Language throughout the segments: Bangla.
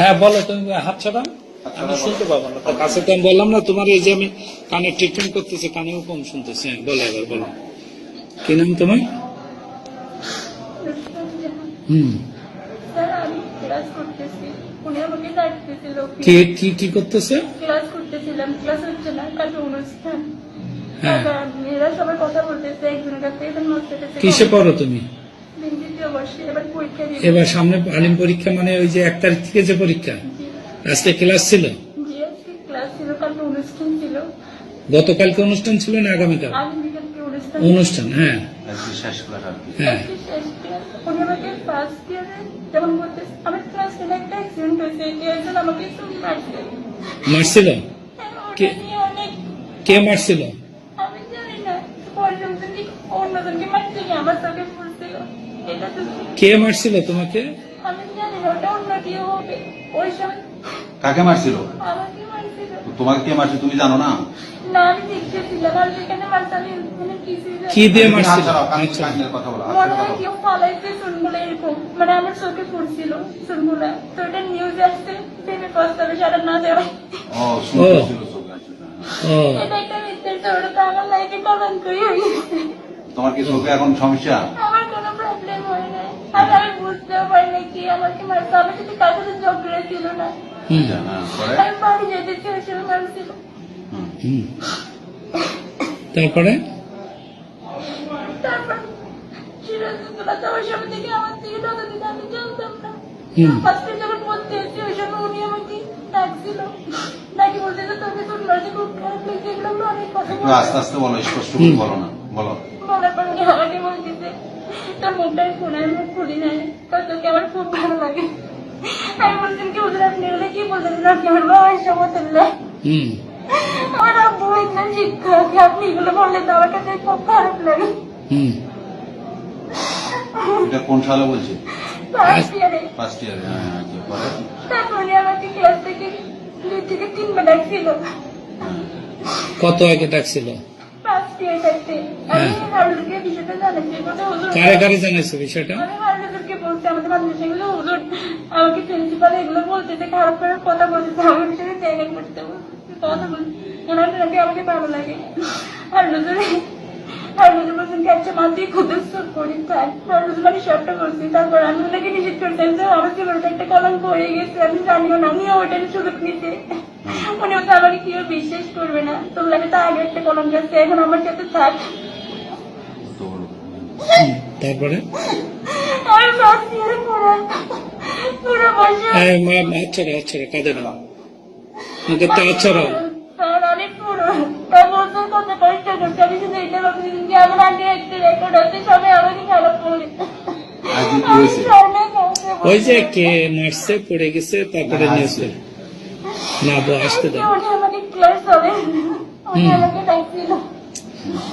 হ্যাঁ বলো তুমি হাত ছাড়া আমি শুনতে পাবো না। তো কাছে তো আমি বললাম না তোমার এই যে আমি কানে ট্রিটমেন্ট করতেছি কানেও কম শুনতেছি। হ্যাঁ বলো এবার বলো। কি নাম তোমার? হুম। স্যার আমি ক্লাস করতেছি। উনি আমাকে কি কি কি করতেছে? ক্লাস করতেছিলাম। ক্লাস হচ্ছে না কাছে অনুষ্ঠান। হ্যাঁ। মেয়েরা সবাই কথা বলতেছে একজনের কাছে কিসে পড়ো তুমি? এবার পরীক্ষা দিবে এবার সামনে আলিম পরীক্ষা মানে ওই যে এক তারিখ থেকে যে পরীক্ষা। আজকে ক্লাস ছিল? জি আজকে ক্লাস ছিল কালকে অনুষ্ঠান ছিল। গতকালকে অনুষ্ঠান ছিল না আগামীকাল? অনুষ্ঠান। অনুষ্ঠান হ্যাঁ। ক্লাস আর হ্যাঁ। শেষ ক্লাস উনি আমাকে ফার্স্ট ইয়ারে যেমন বলতে আমার ক্লাস টেনে একটা অ্যাক্সিডেন্ট হয়েছে একজন আমাকে চুরি মারছে মারছিল হ্যাঁ, ওটা কে- নিয়ে অনেক কে মারছিল আমি জানি না পরের জনকে অন্যজনকে মারছে কি আমার চোখে পড়ছিল এটা তো কে মারছিল তোমাকে? আমি জানি ওটা অন্য কেউ হবে। ওই সময় কাকে মারছিল? আমাকে মারছিল। তোমাকে কে মারছে তুমি জানো না? না আমি দেখতেছিলাম আর যেখানে মারছে আমি ওখানে কিছুই কি দিয়ে মারছিল? আচ্ছা। কথা বলো, মনে হয় কেউ এরকম। মানে আমার চোখে পড়ছিল তো এটা নিউজ আসছে ভেবে পস্তাবে সারা না দেওয়া ও, শুনতেছিল চোখে, আচ্ছা, হ্যাঁ। এটা একটা মিথ্যের চোর তো আমার লাইফে কলঙ্কই হয়ে তোমার কি চোখে এখন সমস্যা? আমার আমি বুঝতেও পারি কি আমাকে মারছে আমার সাথে কার সাথে ঝগড়া ছিল না। হুম পরে? আমি বাড়ি যেতে চেয়েছিল মারছিল হুম। হুম তারপরে? তারপর সিরাজুদ্দোল্লা তো ওই থেকে আমার থেকে টাকা দিতে আমি জানতাম না। ফার্স্টে যখন পড়তে এসেছি ওই সময় উনি আমাকে ডাকছিল। নাকি বলতে যে তোকে তোর মাঝে খুব খারাপ লাগছে এগুলো অনেক কথা আস্তে আস্তে বলো স্পষ্ট করে বলো না বলো। বলার পর আমাকে তোর মুখটাই খুলে মুখ খুলি নাই। তো তোকে আমার খুব ভালো লাগে। আমি বলছেন কি ওদের আপনি হলে কি বলতেছেন আপনি আমার বাবার সমতুল্য হুম। আমার আব্বু একজন শিক্ষক আপনি এগুলো বললে তো আমার কাছে খুব খারাপ লাগে। এটা কোন সালে বলছে? ফার্স্ট ইয়ারে ফার্স্ট ইয়ারে হ্যাঁ হ্যাঁ, আচ্ছা, পরে? তারপর উনি আমাকে ক্লাস থেকে দুই থেকে তিনবার ডাকছিল। কত আগে ডাকছিল? কারে কারে জানাইছো বিষয়টা? আমি হারুলকে বলছি আমাদের মাদ্রাসা এগুলো হুজুর আমাকে প্রিন্সিপাল এগুলো বলতেছে খারাপ করে কথা বলতেছে আমার বিষয়ে জায়গা করতে কথা বলছি। ওনার নাকি আমাকে ভালো লাগে। আর হুজুর আর হুজুর বলছেন কি মাত্রই করি। থাক আর হুজুর আমি সবটা বলছি। তারপর আমি ওনাকে নিষেধ করতাম যে আমার জীবনটা একটা কলঙ্ক হয়ে গেছে আমি জানিও না আমিও ওটার সুযোগ নিতে। উনি আমাকে কেউ বিশ্বাস করবে না। তোমরা তো আগে একটা কলঙ্ক আছে এখন আমার সাথে থাক। তারপরে? আর পুরো বসে। মা আচ্ছা আচ্ছা কাঁদে না। তো আচ্ছা ওই যে কে মারছে পড়ে গেছে তারপরে না, নিউজ আসছে। না বো আসতে দাও।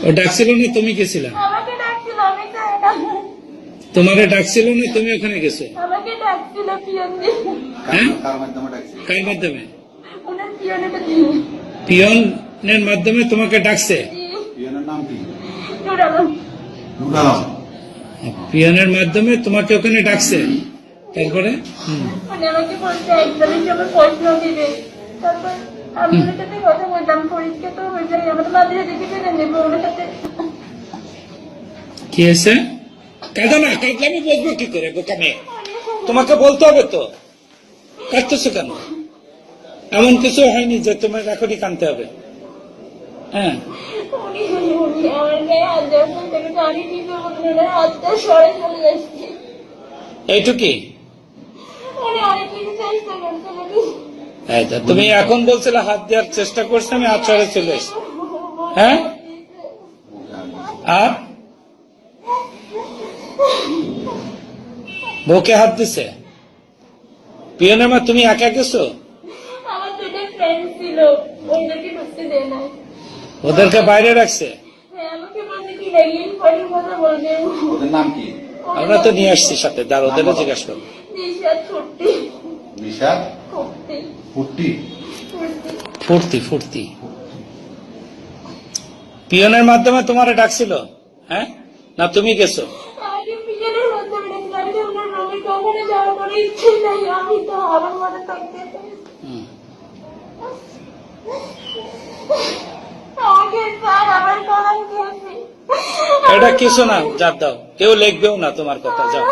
ও ডাকছিল না? তুমি গেছিলা? আমাকে ডাকছিল না তোমারে ডাকছিল না? তুমি ওখানে গেছো? আমাকে ডাকছিল পিয়ন হ্যাঁ? কার মাধ্যমে ওনার পিয়নের মাধ্যমে। তোমাকে ডাকছে? পিয়নের নাম কি? পিয়নের মাধ্যমে তোমাকে ওখানে ডাকছে? তারপরে? হুম, আমাকে বলছে একদমই প্রশ্ন দিবে তারপর আমি ওনার সাথে কথা বলতাম পরীক্ষা তো আমাদের মাদ্রাসা থেকে চলে নেব ওনার সাথে কি হয়েছে? কাঁদো না কাঁদলে আমি বলব কি করে বোকা মেয়ে? তোমাকে বলতে হবে তো। কাঁদতেছো কেন? এমন কিছু হয়নি যে তোমার এখনই কানতে হবে। হ্যাঁ। উনি উনি আমার গায়ে হাত দেওয়ার পর থেকে আমি নিজে বলুন ওনার হাতটা সরে চলে যাচ্ছে এইটুকি উনি অনেক কিছু চেষ্টা করছে নাকি এই তো, তুমি এখন বলছিলে হাত দেওয়ার চেষ্টা করছে আমি হাত চলে এসছি। হ্যাঁ? আর? বউকে হাত দিছে? তুমি একা গেছো? ওদেরকে বাইরে রাখছে? হ্যাঁ আমরা তো নিয়ে আসছি সাথে দাঁড় ওদেরও জিজ্ঞাসা করব। ফুর্তি? ফুর্তি পিয়নের মাধ্যমে তোমারে ডাকছিল হ্যাঁ? না তুমি গেছো? এটা কিছু না যার দাও। কেউ লিখবেও না তোমার কথা যাও।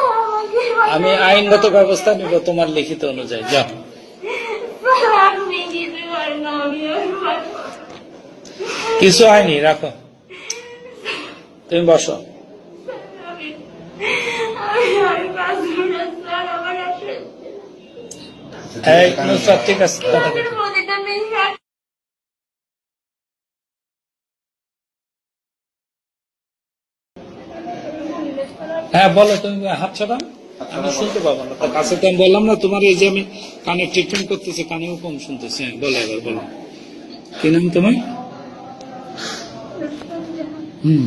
আমি আইনগত ব্যবস্থা নিব তোমার লিখিত অনুযায়ী যাও স্যার আপনি দিতে পারেন না আমি আর পারব না। কিছু হয়নি রাখো। তুমি বসো। ঠিক আছে হ্যাঁ বলো তুমি হাত ছড়া আমি শুনতে পাবো না। কাছে তো আমি বললাম না তোমার এই যে আমি কানে ট্রিটমেন্ট করতেছি কানেও কম শুনতেছি। হ্যাঁ বলো এবার বলো। কি নাম তোমার? হুম।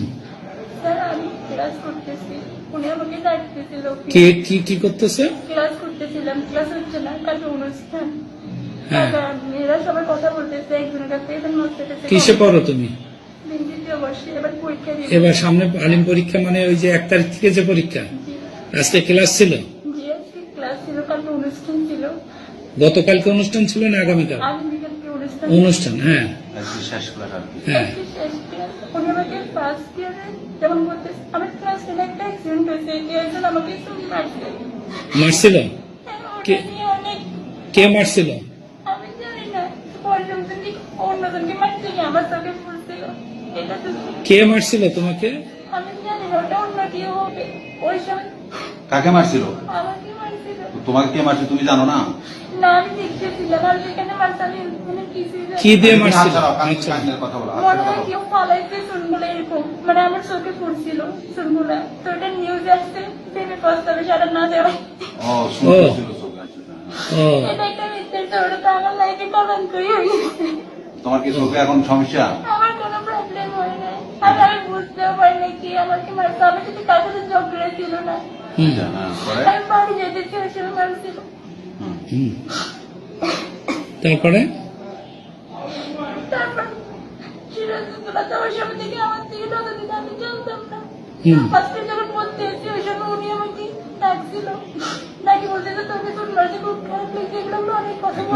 কি কি কি করতেছে? ক্লাস করতেছিলাম। ক্লাস হচ্ছে না কালকে অনুষ্ঠান। হ্যাঁ। মেয়েরা সবাই কথা বলতেছে একজনের কাছে এবার নোট পেতেছে। কিসে পড়ো তুমি? এবার সামনে আলিম পরীক্ষা মানে ওই যে এক তারিখ থেকে যে পরীক্ষা? আজকে ক্লাস ছিল? জি আজকে ক্লাস ছিল কালকে অনুষ্ঠান ছিল। গতকালকে অনুষ্ঠান ছিল না আগামীকাল? অনুষ্ঠান। অনুষ্ঠান হ্যাঁ। হ্যাঁ। মারছিল? কে- অনেক কে মারছিল? কি মারছিল তোমাকে? আমি জানি না ওটা অন্য কেউ হবে। ওই সময় কাকে মারছিল? তোমাকে কে মারছে তুমি জানো না? না আমি দেখতেছিলাম আর যেখানে মারছে আমি ওখানে কিছুই জানি কি দিয়ে মারছিল? ছাড়াও, কানে- কানের কথা বলো হাত ছেড়ে কথা বলো। কেউ ফালাইছে চুনগুলো এরকম মানে আমার চোখে পড়ছিল চুনগুলো তো এটা নিউজ আসছে ভেবে পস্তাবে সারা না দেওয়া ও শুনতেছিল চোখে। ও। এটা একটা মিথ্যের চোর তো আমার লাইফে কলঙ্কই হয়ে তোমার কি চোখে এখন সমস্যা? আমার কোনো প্রবলেম হয় না আর আমি বুঝতেও পারি না কি আমাকে মারছে। আমার সাথে কার সাথে ঝগড়া ছিল না। তারপরে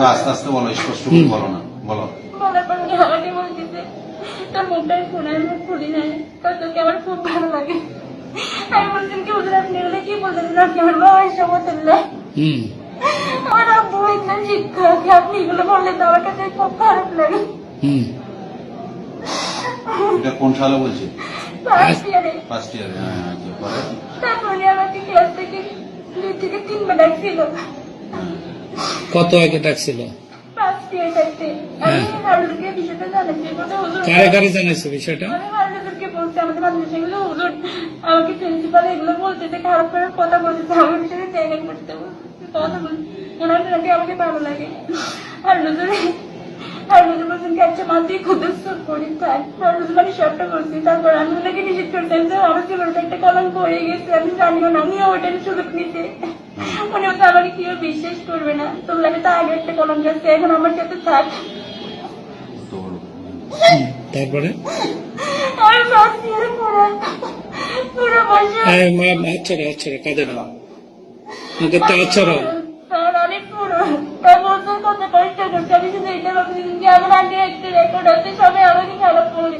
আস্তে আস্তে বলো স্পষ্ট করে বলো না বলো বলার পর আমাকে বলতেছে তোর মুখটাই শোনায় মুখ খুলি নাই তোকে আমার খুব ভালো লাগে আমি বলছেন কি ওদের আপনি এগুলো কি বলতেছেন আপনি আমার বাবার সমতুল্য আমার আব্বু একজন শিক্ষক আপনি এগুলো বললে তো আমার কাছে খুব খারাপ লাগে। এটা কোন সালে বলছি? ফার্স্ট ইয়ারে ফার্স্ট ইয়ার হ্যাঁ আচ্ছা, পরে? তারপর উনি আমাকে ক্লাস থেকে দুই থেকে তিনবার ডাকছিল হ্যাঁ। কত আগে ডাকছিল কারে কারে জানাইছো বিষয়টা? আমি হারুলকে বলছি আমাদের মাদ্রাসা এগুলো হুজুর আমাকে প্রিন্সিপাল এগুলো বলতেছে খারাপ করে কথা বলতেছে আমার বিষয়ে জায়গা করতে কথা বলছি? ওনার নাকি আমাকে ভালো লাগে। আর হুজুর আর হুজুর বলছেন কি খুদস্ত করি থাক আর হুজুর আমি সবটা বলছি। তারপর আমি ওনাকে নিষেধ করতেন যে আমার জীবনে একটা কলঙ্ক হয়ে গেছে আমি জানিও না আমিও ওটার সুযোগ নিতে। উনি হচ্ছে আমাকে কেউ বিশ্বাস করবে না। তোমরা তো আগে একটা কলঙ্ক আছে এখন আমার সাথে থাক। তারপরে? আর পুরো মা আচ্ছা রে আচ্ছা কাঁদে না। মুখে তো আচ্ছা রে স্যার অনেক পুরো তার বছর কত কষ্ট করছে। আমি শুধু এটা ভাবছি যে আমার আগে একটা রেকর্ড আছে সবাই আমাকে খারাপ বলে।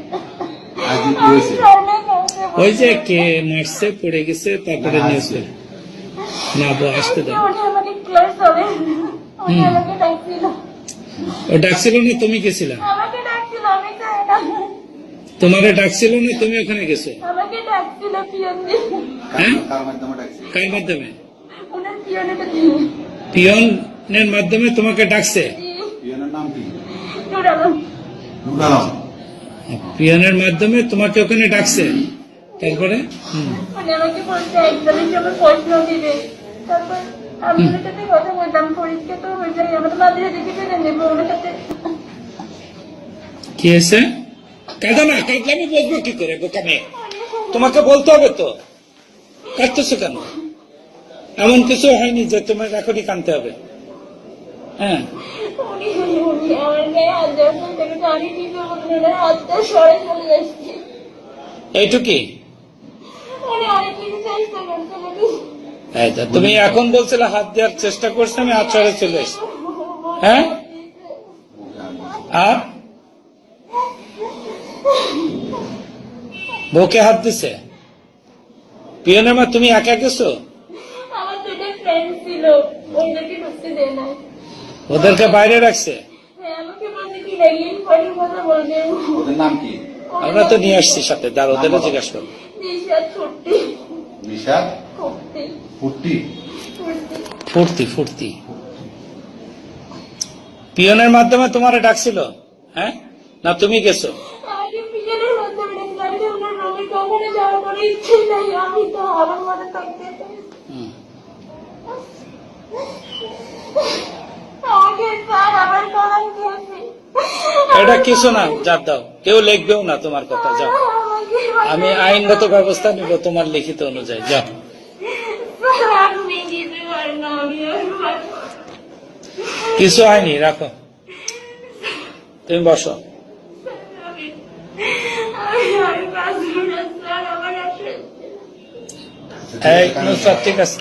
ওই যে কে মারছে পড়ে গেছে তারপরে না, নিউজ আসছে। না বো আসতে দাও ও ডাকছিল না? তুমি গেছিলা? আমাকে ডাকছিল না তোমারে ডাকছিল না? তুমি ওখানে গেছো? আমাকে ডাকছিল পিয়ন হ্যাঁ? কার মাধ্যমে পিয়নের মাধ্যমে। তোমাকে ডাকছে? পিয়নের নাম কি? পিয়নের মাধ্যমে তোমাকে ওখানে ডাকছে? তারপরে? হুম, আমাকে বলছে একদমই প্রশ্ন দিবে তারপর আমি ওনার সাথে কথা বলতাম পরীক্ষা তো যায় আমাদের মাঝে দেখে ওনার সাথে কি হয়েছে? কাঁদো না কাঁদলে আমি বলব কি করে বোকা মেয়ে? তোমাকে বলতে হবে তো। কাঁদতেছো কেন? এমন কিছু হয়নি যে তোমার এখনই কানতে হবে। হ্যাঁ। এইটুকি? তো, তুমি এখন বলছিলে হাত দেওয়ার চেষ্টা করছে আমি হাত চলে এসছি। হ্যাঁ? আর? বউকে হাত দিছে? পিয়নের মা তুমি একা গেছো? ওদেরকে বাইরে রাখছে? হ্যাঁ আমরা তো নিয়ে আসছি সাথে দাঁড় ওদেরও জিজ্ঞাসা করব। নিশাদ ফুর্তি? ফুর্তি পিয়নের মাধ্যমে তোমারে ডাকছিল হ্যাঁ? না তুমি গেছো? এটা কিছু না যার দাও কেউ লিখবেও না তোমার কথা যাও। আমি আইনগত ব্যবস্থা নিব তোমার লিখিত অনুযায়ী যাও স্যার আপনি দিতে পারেন না আমি আর পারব না। কিছু হয়নি রাখো তুমি বসো ঠিক আছে